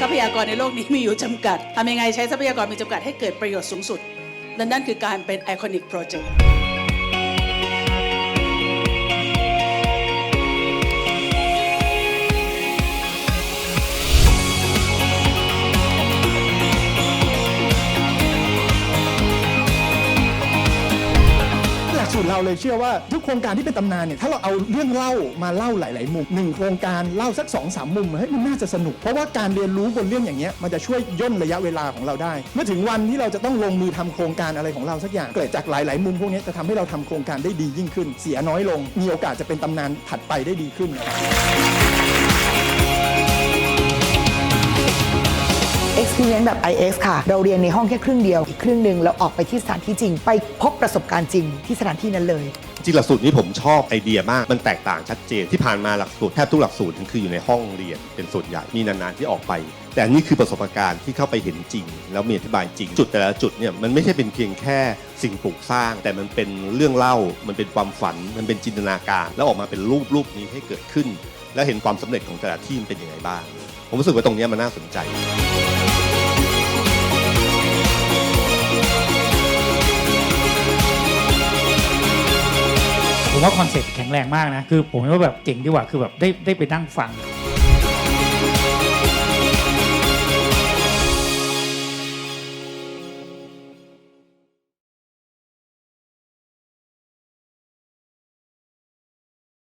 ทรัพยากรในโลกนี้มีอยู่จำกัดทำยังไงใช้ทรัพยากรมีจำกัดให้เกิดประโยชน์สูงสุดและนั่นคือการเป็นไอคอนิกโปรเจกต์ เราเลยเชื่อว่าทุกโครงการที่เป็นตำนานเนี่ยถ้าเราเอาเรื่องเล่ามาเล่าหลาย ๆ มุมหนึ่งโครงการเล่าสัก2อสามมุมเฮ้ยมันน่าจะสนุก เพราะว่าการเรียนรู้บนเรื่องอย่างเงี้ยมันจะช่วยย่นระยะเวลาของเราได้ เมื่อถึงวันที่เราจะต้องลงมือทำโครงการอะไรของเราสักอย่างเกิดจากหลาย ๆ มุมพวกนี้จะทำให้เราทำโครงการได้ดียิ่งขึ้น เสียน้อยลง มีโอกาสจะเป็นตำนานถัดไปได้ดีขึ้น Experience แบบ IX ค่ะ เราเรียนในห้องแค่ครึ่งเดียว อีกครึ่งหนึ่งเราออกไปที่สถานที่จริง ไปพบประสบการณ์จริงที่สถานที่นั้นเลย จริงหลักสูตรนี้ผมชอบไอเดียมาก มันแตกต่างชัดเจนที่ผ่านมาหลักสูตรแทบทุกหลักสูตรคืออยู่ในห้องเรียนเป็นส่วนใหญ่มีนานๆที่ออกไป แต่นี่คือประสบการณ์ที่เข้าไปเห็นจริง แล้วมีอธิบายจริง จุดแต่ละจุดเนี่ยมันไม่ใช่เป็นเพียงแค่สิ่งปลูกสร้าง แต่มันเป็นเรื่องเล่า มันเป็นความฝัน มันเป็นจินตนาการ แล้วออกมาเป็นรูปรูปนี้ให้เกิดขึ้น แล้วเห็นความสำเร็จของแต่ละทีมเป็นยังไงบ้าง ผมรู้สึกว่าตรงนี้มันน่าสนใจ ว่าคอนเซ็ปต์แข็งแรงมากนะ คือผมว่าแบบเจ๋งดีกว่าคือแบบได้ได้ไปนั่งฟัง